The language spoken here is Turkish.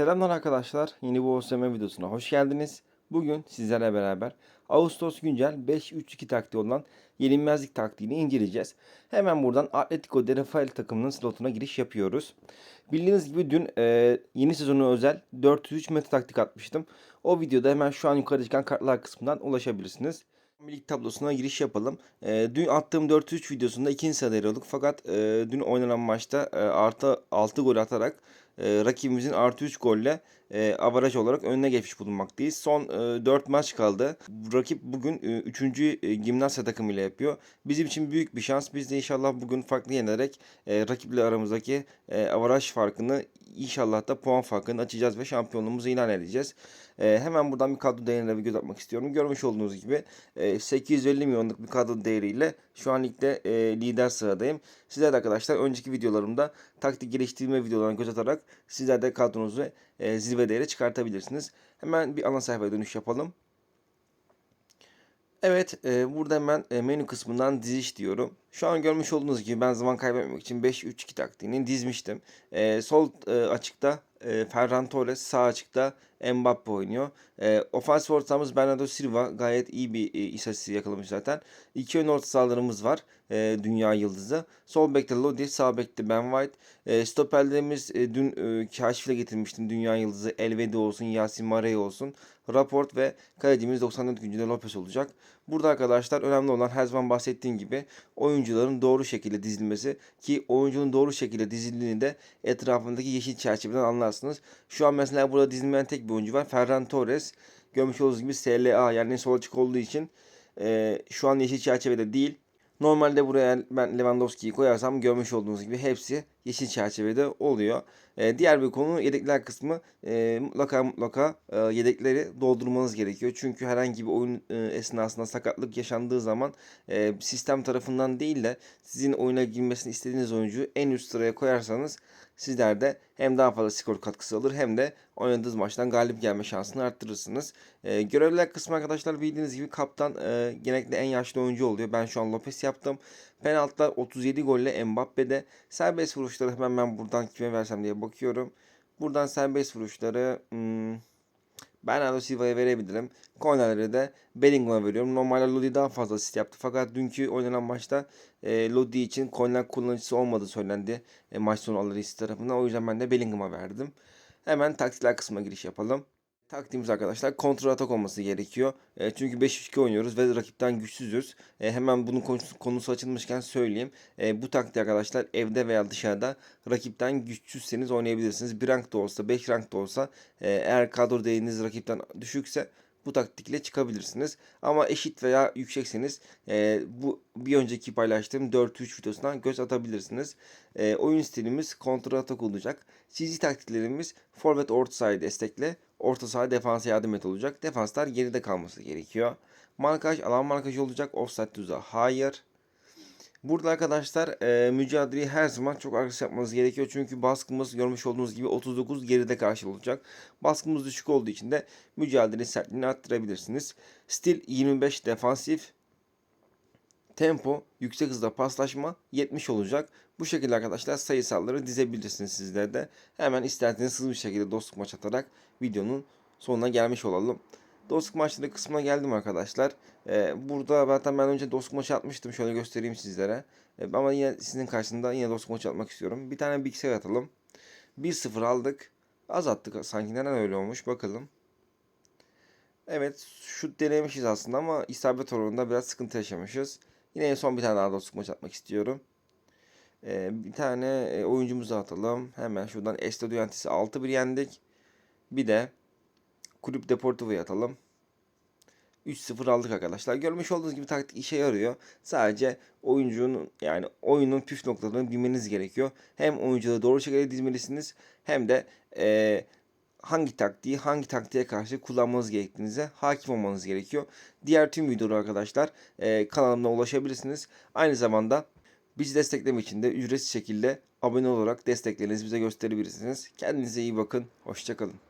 Selamlar arkadaşlar. Yeni bu OSM videosuna hoş geldiniz. Bugün sizlerle beraber Ağustos güncel 5-3-2 taktiği olan yenilmezlik taktiğini inceleyeceğiz. Hemen buradan Atletico de Rafael takımının slotuna giriş yapıyoruz. Bildiğiniz gibi dün e, yeni sezonu özel 403 meta taktik atmıştım. O videoda hemen şu an yukarıda çıkan kartlar kısmından ulaşabilirsiniz. Lig tablosuna giriş yapalım. E, dün attığım 403 videosunda ikinci sırada yer aldık. Fakat e, dün oynanan maçta e, artı 6 gol atarak e, rakibimizin artı 3 golle e, avaraj olarak önüne geçmiş bulunmaktayız. Son e, 4 maç kaldı. Rakip bugün 3. E, e, gimnasya takımıyla yapıyor. Bizim için büyük bir şans. Biz de inşallah bugün farklı yenerek e, rakiple aramızdaki e, avaraj farkını inşallah da puan farkını açacağız ve şampiyonluğumuzu ilan edeceğiz. E, hemen buradan bir kadro değerine bir göz atmak istiyorum. Görmüş olduğunuz gibi e, 850 milyonluk bir kadro değeriyle şu an ligde e, lider sıradayım. Sizler de arkadaşlar önceki videolarımda taktik geliştirme videolarına göz atarak sizler de kadronuzu e, zirve değeri çıkartabilirsiniz. Hemen bir ana sayfaya dönüş yapalım. Evet, e, burada hemen e, menü kısmından diziş diyorum. Şu an görmüş olduğunuz gibi ben zaman kaybetmemek için 5-3-2 taktiğini dizmiştim. E, sol e, açıkta e, Ferran Torres, sağ açıkta Mbappe oynuyor. E, ofansif ortamız Bernardo Silva gayet iyi bir e, istatistiği yakalamış zaten. İki ön orta sahalarımız var. E, dünya yıldızı. Sol bekte Lodi, sağ bekte Ben White. E, stoperlerimiz e, dün e, kaşifle getirmiştim. Dünya yıldızı Elvedi olsun, Yasin Marey olsun. Raport ve kalecimiz 94 güncünde Lopez olacak. Burada arkadaşlar önemli olan her zaman bahsettiğim gibi oyuncuların doğru şekilde dizilmesi ki oyuncunun doğru şekilde dizildiğini de etrafındaki yeşil çerçeveden anlarsınız. Şu an mesela burada dizilmeyen tek bir oyuncu var. Ferran Torres. Görmüş olduğunuz gibi SLA yani sol açık olduğu için e, şu an yeşil çerçevede değil. Normalde buraya ben Lewandowski'yi koyarsam görmüş olduğunuz gibi hepsi yeşil çerçevede oluyor. E, diğer bir konu yedekler kısmı e, mutlaka mutlaka e, yedekleri doldurmanız gerekiyor. Çünkü herhangi bir oyun e, esnasında sakatlık yaşandığı zaman e, sistem tarafından değil de sizin oyuna girmesini istediğiniz oyuncuyu en üst sıraya koyarsanız sizler de hem daha fazla skor katkısı alır hem de oynadığınız maçtan galip gelme şansını arttırırsınız. E, görevliler kısmı arkadaşlar bildiğiniz gibi kaptan e, genellikle en yaşlı oyuncu oluyor. Ben şu an Lopez yaptım. Penaltılar 37 golle Mbappe'de. Serbest vuruşları hemen ben buradan kime versem diye bakıyorum. Buradan serbest vuruşları hmm, Bernardo Silva'ya verebilirim. Kornerleri de Bellingham'a veriyorum. Normalde Lodi daha fazla asist yaptı. Fakat dünkü oynanan maçta e, Lodi için korner kullanıcısı olmadığı söylendi. E, maç sonu alırı tarafından. O yüzden ben de Bellingham'a verdim. Hemen taktikler kısmına giriş yapalım. Taktiğimiz arkadaşlar kontrol atak olması gerekiyor. E, çünkü 5-3-2 oynuyoruz ve rakipten güçsüzüz. E, hemen bunun konusu, konusu açılmışken söyleyeyim. E, bu taktiği arkadaşlar evde veya dışarıda rakipten güçsüzseniz oynayabilirsiniz. Bir rank da olsa 5 rank da olsa e, eğer kadro değeriniz rakipten düşükse bu taktikle çıkabilirsiniz. Ama eşit veya yüksekseniz e, bu bir önceki paylaştığım 4-3 videosundan göz atabilirsiniz. E, oyun stilimiz kontrol atak olacak. Çizgi taktiklerimiz forvet orta sahayı destekle orta saha defansa yardım et olacak. Defanslar geride kalması gerekiyor. Markaj alan markajı olacak. Offside tuzağı hayır. Burada arkadaşlar e, mücadeleyi her zaman çok agresif yapmanız gerekiyor. Çünkü baskımız görmüş olduğunuz gibi 39 geride karşı olacak. Baskımız düşük olduğu için de mücadele sertliğini arttırabilirsiniz. Stil 25 defansif. Tempo, yüksek hızda paslaşma 70 olacak. Bu şekilde arkadaşlar sayısalları dizebilirsiniz sizler de. Hemen isterseniz hızlı bir şekilde dostluk maç atarak videonun sonuna gelmiş olalım. Dostluk maçları kısmına geldim arkadaşlar. Ee, burada zaten ben önce dostluk maçı atmıştım. Şöyle göstereyim sizlere. Ee, ama yine sizin karşısında yine dostluk maçı atmak istiyorum. Bir tane bilgisayar atalım. 1-0 aldık. Az attık sanki. Neden öyle olmuş bakalım. Evet şut denemişiz aslında ama isabet oranında biraz sıkıntı yaşamışız. Yine en son bir tane daha dostluk maçı atmak istiyorum. Ee, bir tane e, oyuncumuzu atalım. Hemen şuradan Estudiantis'i 6-1 yendik. Bir de Kulüp Deportivo'yu atalım. 3-0 aldık arkadaşlar. Görmüş olduğunuz gibi taktik işe yarıyor. Sadece oyuncunun yani oyunun püf noktalarını bilmeniz gerekiyor. Hem oyuncuları doğru şekilde dizmelisiniz hem de e, hangi taktiği hangi taktiğe karşı kullanmanız gerektiğinize hakim olmanız gerekiyor. Diğer tüm videoları arkadaşlar e, kanalımda ulaşabilirsiniz. Aynı zamanda bizi desteklemek için de ücretsiz şekilde abone olarak desteklerinizi bize gösterebilirsiniz. Kendinize iyi bakın. Hoşçakalın.